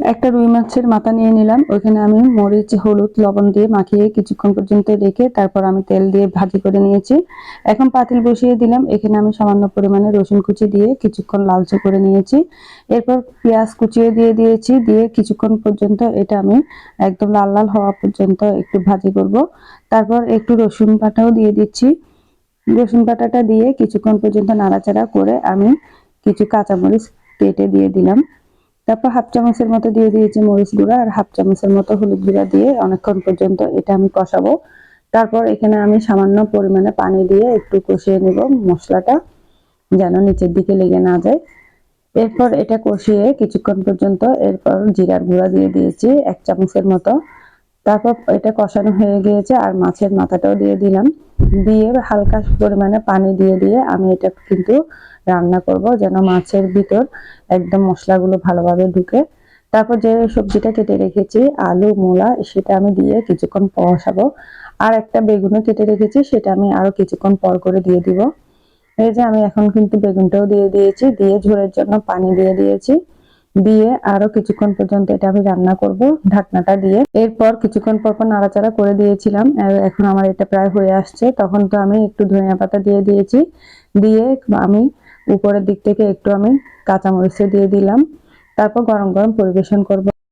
একটা রুই মাছের মাথা নিয়ে নিলাম। ওইখানে আমি মরিচ, হলুদ, লবণ দিয়ে মাখিয়ে কিছুক্ষণ পর্যন্ত রেখে তারপর আমি তেল দিয়ে ভাজি করে নিয়েছি। এখন পাতিল বসিয়ে দিলাম। এখানে আমি সামান্য পরিমাণে রসুন কুচি দিয়ে কিছুক্ষণ লালচে করে নিয়েছি। এরপর পেঁয়াজ কুচিয়ে দিয়ে দিয়েছি। দিয়ে কিছুক্ষণ পর্যন্ত এটা আমি একদম লাল লাল হওয়া পর্যন্ত একটু ভাজি করব। তারপর একটু রসুন বাটাও দিয়ে দিচ্ছি। রসুন বাটাটা দিয়ে কিছুক্ষণ পর্যন্ত নাড়াচাড়া করে আমি কিছু কাঁচামরিচ কেটে দিয়ে দিলাম। তারপর হাফ চামচের মতো দিয়ে দিয়েছি মরিচ গুঁড়া আর হাফ চামচের মতো হলুদ গুঁড়া দিয়ে অনেকক্ষণ পর্যন্ত এটা আমি কষাবো। তারপর এখানে আমি সামান্য পরিমাণে পানি দিয়ে একটু কষিয়ে নেব মশলাটা, যেন নিচের দিকে লেগে না যায়। এরপর এটা কষিয়ে কিছুক্ষণ পর্যন্ত এরপর জিরার গুঁড়া দিয়ে দিয়েছি, এক চামচের মতো। তারপর এটা কষানো হয়ে গিয়েছে আর মাছের মাথাটাও দিয়ে দিলাম। দিয়ে হালকা পরিমাণে পানি দিয়ে দিয়ে আমি এটা কিন্তু রান্না করব যেন মাছের ভিতর একদম মশলাগুলো ভালোভাবে ঢুকে। তারপর যে সবজিটা কেটে রেখেছি, আলু, মূলা, সেটা আমি দিয়ে কিছুক্ষণ বসাবো আর একটা বেগুনও কেটে রেখেছি, সেটা আমি আরও কিছুক্ষণ পর করে দিয়ে দিব। এই যে আমি এখন কিন্তু বেগুনটাও দিয়ে দিয়েছি, দিয়ে ঝোলের জন্য পানি দিয়ে দিয়েছি। দিয়ে আরও কিছুক্ষণ পর্যন্ত এটা আমি রান্না করব, ঢাকনাটা দিয়ে। এরপর কিছুক্ষণ পর পর নাড়াচাড়া করে দিয়েছিলাম। এখন আমার এটা প্রায় হয়ে আসছে। তখন তো আমি একটু ধনিয়া পাতা দিয়ে দিয়েছি। দিয়ে আমি উপরের দিক থেকে একটু আমি কাঁচামরিচে দিয়ে দিলাম। তারপর গরম গরম পরিবেশন করব।